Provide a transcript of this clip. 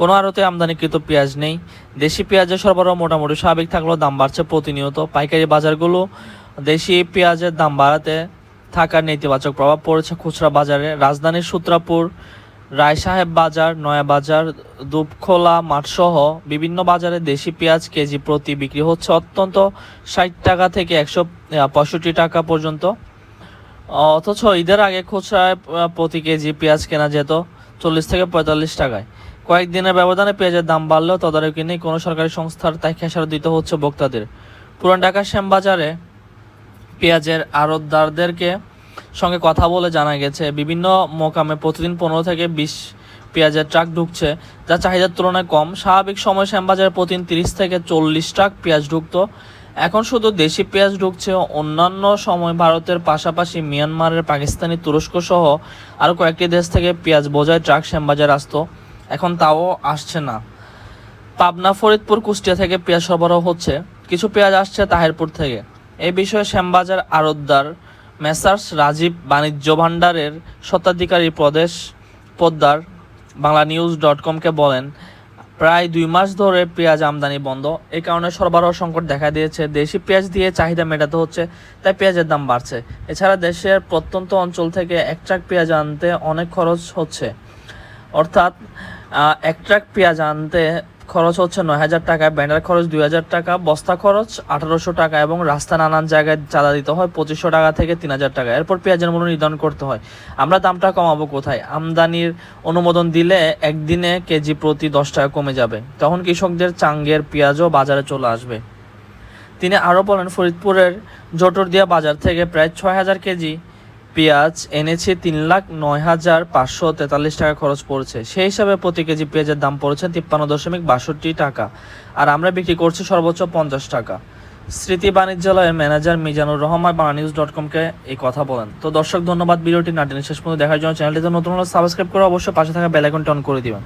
কোনো আড়তে আমদানিকৃত পেঁয়াজ নেই। দেশি পেঁয়াজের সরবরাহ মোটামুটি স্বাভাবিক থাকলেও দাম বাড়ছে প্রতিনিয়ত। পাইকারি বাজারগুলো দেশি পেঁয়াজের দাম বাড়াতে থাকার নেতিবাচক প্রভাব পড়েছে খুচরা বাজারে। রাজধানীর সূত্রাপুর, রায়সাহেব বাজার, নয়া বাজার দুপখোলা মাঠসহ বিভিন্ন বাজারে দেশি পেঁয়াজ কেজি প্রতি বিক্রি হচ্ছে অত্যন্ত ষাট টাকা থেকে একশো পঁয়ষট্টি টাকা পর্যন্ত। অথচ ঈদের আগে খুচরায় প্রতি কেজি পেঁয়াজ কেনা যেত চল্লিশ থেকে পঁয়তাল্লিশ টাকায়। কয়েকদিনের ব্যবধানে পেঁয়াজের দাম বাড়লেও তদারকি নেই কোনো সরকারি সংস্থার, তাই খেসারত দিতে হচ্ছে ভোক্তাদের। পুরান ঢাকার শ্যামবাজারে পেঁয়াজের আড়তদারদেরকে সঙ্গে কথা বলে জানা গেছে, বিভিন্ন মোকামে প্রতিদিন পনেরো থেকে বিশ পেঁয়াজের ট্রাক ঢুকছে, যা চাহিদার তুলনায় কম। স্বাভাবিক সময় শ্যামবাজারে প্রতিদিন তিরিশ থেকে চল্লিশ ট্রাক পেঁয়াজ ঢুকতো। এখন শুধু দেশি পেঁয়াজ ঢুকছে, অন্যান্য সময় ভারতের পাশাপাশি মিয়ানমারের পাকিস্তানি তুরস্ক সহ আরও কয়েকটি দেশ থেকে পেঁয়াজ বোঝায় ট্রাক শ্যামবাজার আসতো। এখন তাও আসছে না। পাবনা, ফরিদপুর, কুষ্টিয়া থেকে পেঁয়াজ সরবরাহ হচ্ছে। কিছু পেঁয়াজ আসছে তাহেরপুর থেকে। এ বিষয়ে শ্যামবাজার আড়তদার মেসার্স রাজীব বাণিজ্য ভাণ্ডারের স্বত্বাধিকারী প্রদেশ পোদ্দার বাংলা নিউজ ডট কমকে বলেন, প্রায় দুই মাস ধরে পেঁয়াজ আমদানি বন্ধ। এই কারণে সরবরাহ সংকট দেখা দিয়েছে। দেশি পেঁয়াজ দিয়ে চাহিদা মেটাতে হচ্ছে, তাই পেঁয়াজের দাম বাড়ছে। এছাড়া দেশের প্রত্যন্ত অঞ্চল থেকে এক ট্রাক পেঁয়াজ আনতে অনেক খরচ হচ্ছে। অর্থাৎ এক ট্রাক পেঁয়াজ আনতে খরচ হচ্ছে নয় হাজার টাকা ব্যানার খরচ দুই হাজার টাকা, বস্তা খরচ আঠারোশো টাকা এবং রাস্তা নানান জায়গায় চাঁদা দিতে হয়, পঁচিশশো টাকা থেকে তিন হাজার টাকা। এরপর পেঁয়াজের মূল্য নির্ধারণ করতে হয়। আমরা দামটা কমাবো কোথায়? আমদানির অনুমোদন দিলে একদিনে কেজি প্রতি দশ টাকা কমে যাবে। তখন কৃষকদের চাঙ্গের পেঁয়াজও বাজারে চলে আসবে। তিনি আরও বলেন, ফরিদপুরের জটোরদিয়া বাজার থেকে প্রায় ছয় হাজার কেজি পেঁয়াজ এনেছে তিন লাখ নয় হাজার পাঁচশো তেতাল্লিশ টাকা খরচ পড়েছে। সেই হিসাবে প্রতি কেজি পেঁয়াজের দাম পড়েছে তিপ্পান্ন দশমিক বাষট্টি টাকা। আর আমরা বিক্রি করছি সর্বোচ্চ পঞ্চাশ টাকা। Smriti বাণিজ্যালয়ের manager Mizanur Rahman, Bangla news dot কমকে এই কথা বলেন। তো দর্শক, ধন্যবাদ। ভিডিওটি নাটিনের শেষ পর্যন্ত দেখার জন্য চ্যানেলটিতে নতুন হলে সাবস্ক্রাইব করে অবশ্যই পাশে থাকা বেলাইকনটি অন করে দিবেন।